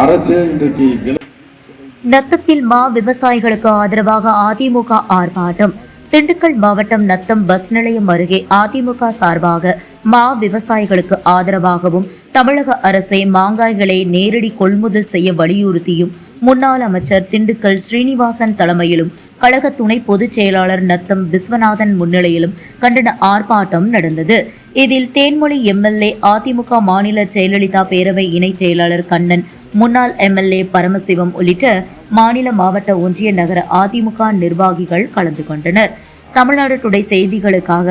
அரசு இன்றைக்கு நத்தத்தில் மா விவசாயிகளுக்கு ஆதரவாக அதிமுக ஆர்ப்பாட்டம். திண்டுக்கல் மாவட்டம் நத்தம் பஸ் நிலையம் அருகே அதிமுக சார்பாக மா விவசாயிகளுக்கு ஆதரவாகவும் தமிழக அரசை மாங்காய்களை நேரடி கொள்முதல் செய்ய வலியுறுத்தியும் முன்னாள் அமைச்சர் திண்டுக்கல் ஸ்ரீனிவாசன் தலைமையிலும் கழக துணை பொதுச் செயலாளர் நத்தம் விஸ்வநாதன் முன்னிலையிலும் கண்டன ஆர்ப்பாட்டம் நடந்தது. இதில் தேன்மொழி எம்எல்ஏ அதிமுக மாநில ஜெயலலிதா பேரவை இணைச் செயலாளர் கண்ணன் முன்னாள் எம்எல்ஏ பரமசிவம் உள்ளிட்ட மாநில மாவட்ட ஒன்றிய நகர அதிமுக நிர்வாகிகள் கலந்து கொண்டனர். தமிழ்நாடு டுடே செய்திகளுக்காக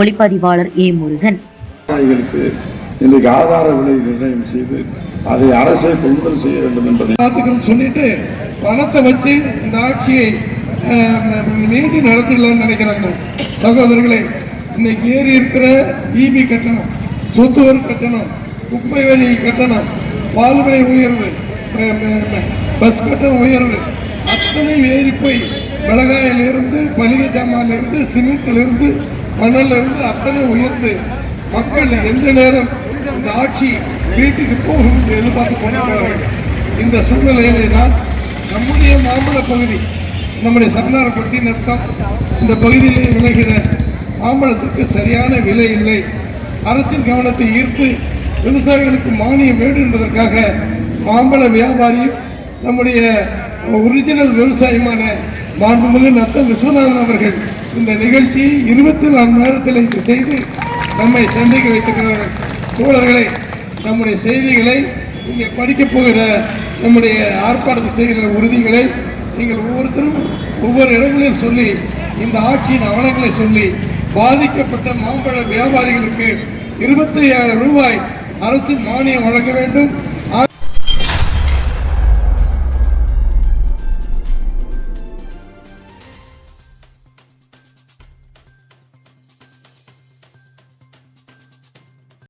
ஒளிப்பதிவாளர் ஏ முருகன். இன்றைக்கு ஆதார விலை நிர்ணயம் செய்து அதை அரசே கொள்முதல் செய்ய வேண்டும் என்பதை சொல்லிட்டு பணத்தை வச்சு இந்த ஆட்சியை நீதி நடத்திடலாம்னு நினைக்கிறாங்க. சகோதரர்களே இன்னைக்கு ஏறி இருக்கிற ஈபி கட்டணம் சொத்து வரி கட்டணம் குப்பை வரி கட்டணம் பால் விலை உயர்வு பஸ் கட்டம் உயர்வு. அத்தனை ஏறி போய் மிளகாயிலிருந்து மளிகை ஜாமான்லேருந்து சிமெண்ட்லேருந்து மணல்லிருந்து அத்தனை உயர்ந்து. மக்கள் எந்த நேரம் இந்த ஆட்சி வீட்டுக்கு போகும் என்று எதிர்பார்த்து கொண்டிருக்கிறார்கள். இந்த சூழ்நிலையிலே தான் நம்முடைய மாம்பழ பகுதி நம்முடைய சரணாரப்பட்டி நத்தம் இந்த பகுதியிலே விளைகிற மாம்பழத்துக்கு சரியான விலை இல்லை. அரசின் கவனத்தை ஈர்த்து விவசாயிகளுக்கு மானியம் வேண்டும் என்பதற்காக மாம்பழ வியாபாரியும் நம்முடைய ஒரிஜினல் விவசாயமான மாண்புமிகு நத்தம் விஸ்வநாதன் அவர்கள் இந்த நிகழ்ச்சியை இருபத்தி நாலு நேரத்தில் செய்து நம்மை சந்திக்க வைத்திருக்கிறார்கள் தோழர்களை நம்முடைய செய்திகளை இங்கே படிக்கப் போகிற நம்முடைய ஆர்ப்பாட்டத்தில் செய்கிற உறுதிகளை நீங்கள் ஒவ்வொருத்தரும் ஒவ்வொரு இடங்களிலும் சொல்லி இந்த ஆட்சியின் அவலங்களை சொல்லி பாதிக்கப்பட்ட மாம்பழ வியாபாரிகளுக்கு இருபத்தி ரூபாய் அரசு மானியம் வழங்க வேண்டும்.